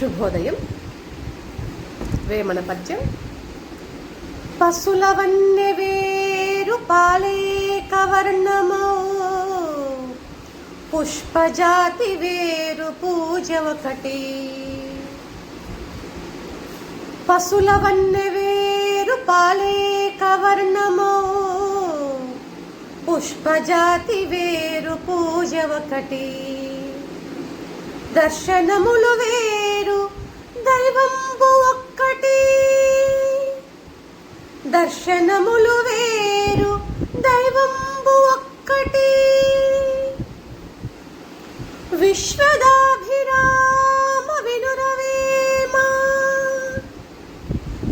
శుభోదయం. వేమన పద్యం పశులవన్నె వేరు పాలేక పుష్పజాతి వేరు పూజ ఒకటి. పశులవన్నె వేరు పాలేక పుష్పజాతి వేరు పూజ ఒకటి. దర్శనములు వేరు దైవంబు ఒక్కటి. దర్శనములు వేరు దైవంబు ఒక్కటి. విశ్వదాభిరామ వినురవేమ?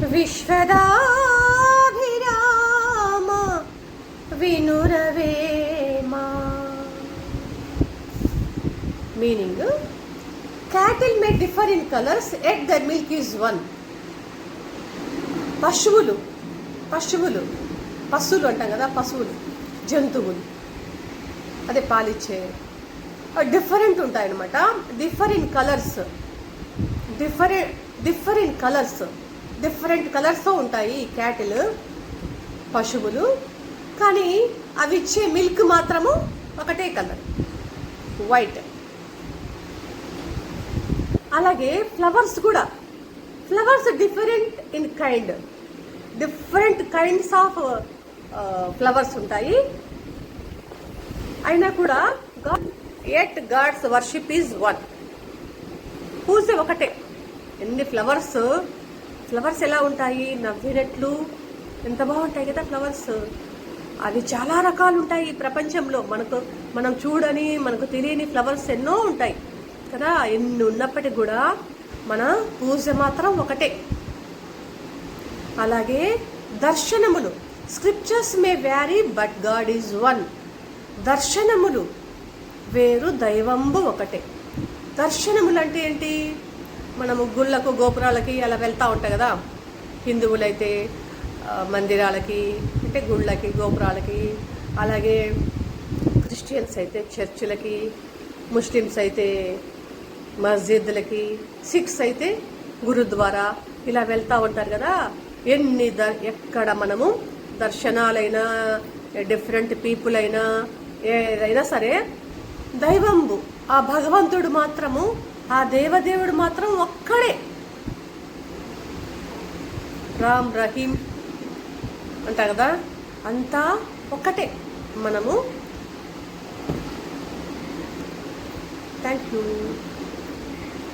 విశ్వదాభిరామ వినురవేమ? Meaning? Cattle may differ in colours yet the milk is one పశువులు పశువులు పశువులు అంటాం కదా పశువులు జంతువులు. అదే పాలిచ్చే. డిఫరెంట్ ఉంటాయన్నమాట. Differ in colours different differ in colours different కలర్స్తో ఉంటాయి ఈ క్యాటిల్ పశువులు. కానీ అవి ఇచ్చే మిల్క్ మాత్రము ఒకటే కలర్ వైట్ అలాగే ఫ్లవర్స్ కూడా. Flowers different in kind. Different kinds of flowers ఉంటాయి. అయినా కూడా yet god's worship is one. పూజ ఒకటే. ఎన్ని ఫ్లవర్స్? ఫ్లవర్స్ ఎలా ఉంటాయి? నవ్వినట్లు ఎంత బాగుంటాయి కదా ఫ్లవర్స్? అవి చాలా రకాలు ఉంటాయి ఈ ప్రపంచంలో. మనకు మనం చూడని మనకు తెలియని ఫ్లవర్స్ ఎన్నో ఉంటాయి. కదా ఎన్ని ఉన్నప్పటికీ కూడా మన పూజ మాత్రం ఒకటే. అలాగే దర్శనములు scriptures may vary but god is one దర్శనములు వేరు దైవంబు ఒకటే. దర్శనములు అంటే ఏంటి? మనము గుళ్ళకు గోపురాలకి అలా వెళ్తూ ఉంటాం కదా. హిందువులైతే మందిరాలకి అంటే గుళ్ళకి గోపురాలకి అలాగే క్రిస్టియన్స్ అయితే చర్చిలకి ముస్లిమ్స్ అయితే మస్జిద్లకి సిక్స్ అయితే గురుద్వారా ఇలా వెళ్తూ ఉంటారు కదా. ఎన్ని ద ఎక్కడ మనము దర్శనాలైనా డిఫరెంట్ పీపుల్ అయినా ఏదైనా సరే దైవంబు ఆ భగవంతుడు మాత్రము ఆ దేవదేవుడు మాత్రం ఒక్కడే. రామ్ రహీం అంటా కదా అంతా ఒక్కటే మనము. Thank you.